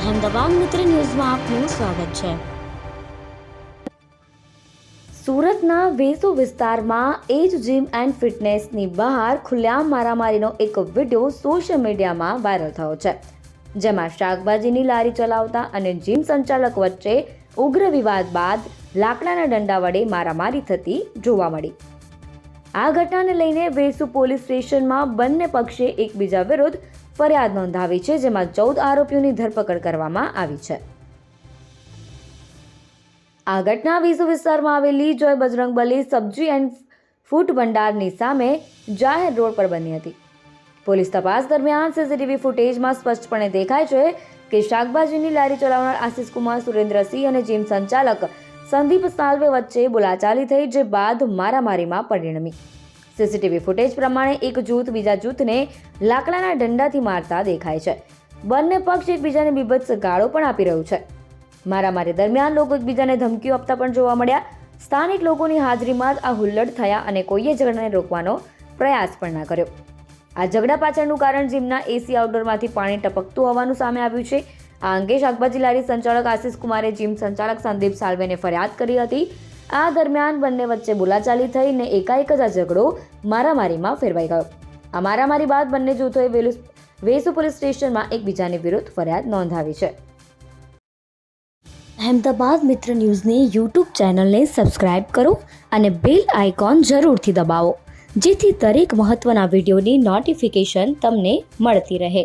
અહેમદાબાદ મિત્ર ન્યૂઝમાં આપનું સ્વાગત છે. સુરતના વેસુ વિસ્તારમાં એજ જીમ એન્ડ ફિટનેસની બહાર ખુલ્લેઆમ મારામારીનો એક વીડિયો સોશિયલ મીડિયામાં વાયરલ થયો છે. જેમાં શાકભાજીની લારી ચલાવતા અને જીમ સંચાલક વચ્ચે ઉગ્ર વિવાદ બાદ લાકડાના દંડા વડે મારામારી થતી જોવા મળી. આ ઘટનાને લઈને વેસુ પોલીસ સ્ટેશનમાં બંને પક્ષે એકબીજા વિરુદ્ધ ફરિયાદ નોંધાવી છે, જેમાં ચૌદ આરોપીઓની ધરપકડ કરવામાં આવી છે. આ ઘટના વેસુ વિસ્તારમાં આવેલી જોય બજરંગબલી સબ્જી એન્ડ ફૂડ ભંડારની સામે જાહેર રોડ પર બની હતી. પોલીસ તપાસ દરમિયાન સીસીટીવી ફૂટેજમાં સ્પષ્ટપણે દેખાય છે કે શાકભાજીની લારી ચલાવનાર આશિષ કુમાર સુરેન્દ્રસિંહ અને જીમ સંચાલક સંદીપ સાલ્વે વચ્ચે બોલાચાલી થઈ, જે બાદ મારામારીમાં પરિણમી. સીસીટીવી ફૂટેજ પ્રમાણે એક જૂથ બીજા જૂથને લાકડાના ડંડાથી મારતા દેખાય છે. બંને પક્ષ એકબીજાને બીભત્સ ગાળો પણ આપી રહ્યું છે. મારામારી દરમિયાન લોકો એકબીજાને ધમકીઓ આપતા પણ જોવા મળ્યા. સ્થાનિક લોકોની હાજરીમાં જ આ હુલ્લડ થયા અને કોઈએ ઝઘડાને રોકવાનો પ્રયાસ પણ ના કર્યો. આ ઝઘડા પાછળનું કારણ જીમના એસી આઉટડોરમાંથી પાણી ટપકતું હોવાનું સામે આવ્યું છે. આ અંગે શાકભાજી લારી સંચાલક આશિષ કુમારે જીમ સંચાલક સંદીપ સાલ્વેને ફરિયાદ કરી હતી. આ દરમિયાન બંને વચ્ચે બોલાચાલી થઈ ને એકાએક જ આ ઝઘડો મારામારીમાં ફેરવાઈ ગયો. આ મારામારી બાદ બંને જૂથોએ વેસુ પોલીસ સ્ટેશનમાં એકબીજાની વિરુદ્ધ ફરિયાદ નોંધાવી છે. અહેમદાબાદ મિત્ર ન્યૂઝની યુટ્યુબ ચેનલને સબસ્ક્રાઇબ કરો અને બેલ આઇકોન જરૂરથી દબાવો, જેથી દરેક મહત્ત્વના વિડીયોની નોટિફિકેશન તમને મળતી રહે.